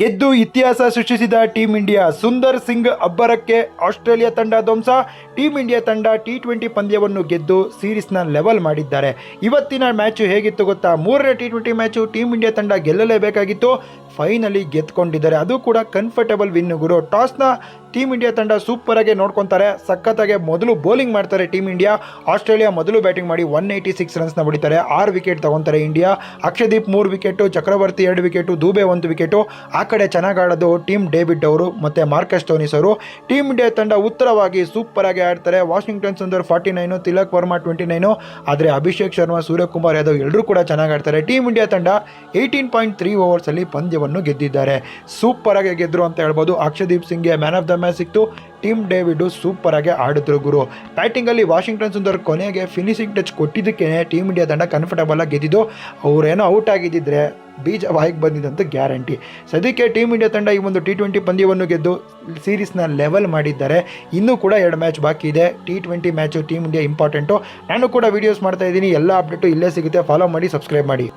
ಗೆದ್ದು ಇತಿಹಾಸ ಸೃಷ್ಟಿಸಿದ ಟೀಂ ಇಂಡಿಯಾ ಸುಂದರ್ ಸಿಂಗ್ ಅಬ್ಬರಕ್ಕೆ ಆಸ್ಟ್ರೇಲಿಯಾ ತಂಡ ಧ್ವಂಸ. ಟೀಂ ಇಂಡಿಯಾ ತಂಡ ಟಿ ಟ್ವೆಂಟಿ ಪಂದ್ಯವನ್ನು ಗೆದ್ದು ಸೀರೀಸ್ನ ಲೆವೆಲ್ ಮಾಡಿದ್ದಾರೆ. ಇವತ್ತಿನ ಮ್ಯಾಚು ಹೇಗಿತ್ತು ಗೊತ್ತಾ? ಮೂರನೇ T twenty match team India ತಂಡ ಗೆಲ್ಲಲೇಬೇಕಾಗಿತ್ತು. ಫೈನಲಿ ಗೆದ್ದುಕೊಂಡಿದ್ದಾರೆ ಅದು ಕೂಡ ಕನ್ಫರ್ಟಬಲ್ ವಿನ್ ಗುರು. ಟಾಸ್ನ ಟೀಮ್ ಇಂಡಿಯಾ ತಂಡ ಸೂಪರ್ ಆಗಿ ನೋಡ್ಕೊತಾರೆ. ಸಖತ್ತಾಗೆ ಮೊದಲು ಬೌಲಿಂಗ್ ಮಾಡ್ತಾರೆ ಟೀಮ್ ಇಂಡಿಯಾ ಆಸ್ಟ್ರೇಲಿಯಾ ಮೊದಲು ಬ್ಯಾಟಿಂಗ್ ಮಾಡಿ ಒನ್ ಏಯ್ಟಿ ಸಿಕ್ಸ್ ರನ್ಸ್ನ ಹೊಡಿತಾರೆ ಆರು ವಿಕೆಟ್ ತಗೊತಾರೆ ಇಂಡಿಯಾ ಅಕ್ಷದೀಪ್ ಮೂರು ವಿಕೆಟು ಚಕ್ರವರ್ತಿ ಎರಡು ವಿಕೆಟು ದೂಬೆ ಒಂದು ವಿಕೆಟು ಆ ಕಡೆ ಚೆನ್ನಾಗಿ ಆಡೋದು ಟೀಮ್ ಡೇವಿಡ್ ಅವರು ಮತ್ತು ಮಾರ್ಕಸ್ ಟೋನಿಸ್ ಅವರು ಟೀಮ್ ಇಂಡಿಯಾ ತಂಡ ಉತ್ತರವಾಗಿ ಸೂಪರ್ ಆಗಿ ಆಡ್ತಾರೆ. Washington Sundar forty nine Tilak Varma twenty nine ಆದರೆ ಅಭಿಷೇಕ್ ಶರ್ಮಾ, ಸೂರ್ಯಕುಮಾರ್ ಯಾದವ್ ಎಲ್ಲರೂ ಕೂಡ ಚೆನ್ನಾಗಿ ಆಡ್ತಾರೆ. ಟೀಮ್ ಇಂಡಿಯಾ ತಂಡ ಏಯ್ಟೀನ್ ಪಾಯಿಂಟ್ ತ್ರೀ ಓವರ್ಸಲ್ಲಿ ಪಂದ್ಯವನ್ನು ಗೆದ್ದಿದ್ದಾರೆ. ಸೂಪರ್ ಆಗಿ ಗೆದ್ದರು ಅಂತ ಹೇಳ್ಬೋದು. ಅಕ್ಷದೀಪ್ ಸಿಂಗ್ಗೆ ಮ್ಯಾನ್ ಆಫ್ ದ ಮ್ಯಾಚ್ ಸಿಕ್ತು. ಟೀಮ್ ಡೇವಿಡು ಸೂಪರ್ ಆಗಿ ಆಡಿದ್ರು ಗುರು. ಬ್ಯಾಟಿಂಗಲ್ಲಿ ವಾಷಿಂಗ್ಟನ್ ಸುಂದರ್ ಕೊನೆಗೆ ಫಿನಿಶಿಂಗ್ ಟಚ್ ಕೊಟ್ಟಿದ್ದಕ್ಕೆ ಟೀಮ್ ಇಂಡಿಯಾ ತಂಡ ಕನ್ಫರ್ಟಬಲ್ ಆಗಿ ಗೆದ್ದಿದ್ದು. ಅವರೇನೋ ಔಟ್ ಆಗಿದ್ದಿದ್ರೆ ಬೀಜ ಬಾಯಿಗೆ ಬಂದಿದ್ದಂತ ಗ್ಯಾರಂಟಿ ಸದ್ಯಕ್ಕೆ ಟೀಮ್ ಇಂಡಿಯಾ ತಂಡ ಈ ಒಂದು ಟಿ ಟ್ವೆಂಟಿ ಪಂದ್ಯವನ್ನು ಗೆದ್ದು ಸೀರೀಸ್ನ ಲೆವೆಲ್ ಮಾಡಿದ್ದಾರೆ. ಇನ್ನೂ ಕೂಡ ಎರಡು ಮ್ಯಾಚ್ ಬಾಕಿ ಇದೆ. T twenty match team India important ನಾನು ಕೂಡ ವೀಡಿಯೋಸ್ ಮಾಡ್ತಾ ಇದ್ದೀನಿ. ಎಲ್ಲ ಅಪ್ಡೇಟು ಇಲ್ಲೇ ಸಿಗುತ್ತೆ. ಫಾಲೋ ಮಾಡಿ ಸಬ್ಸ್ಕ್ರೈಬ್ ಮಾಡಿ.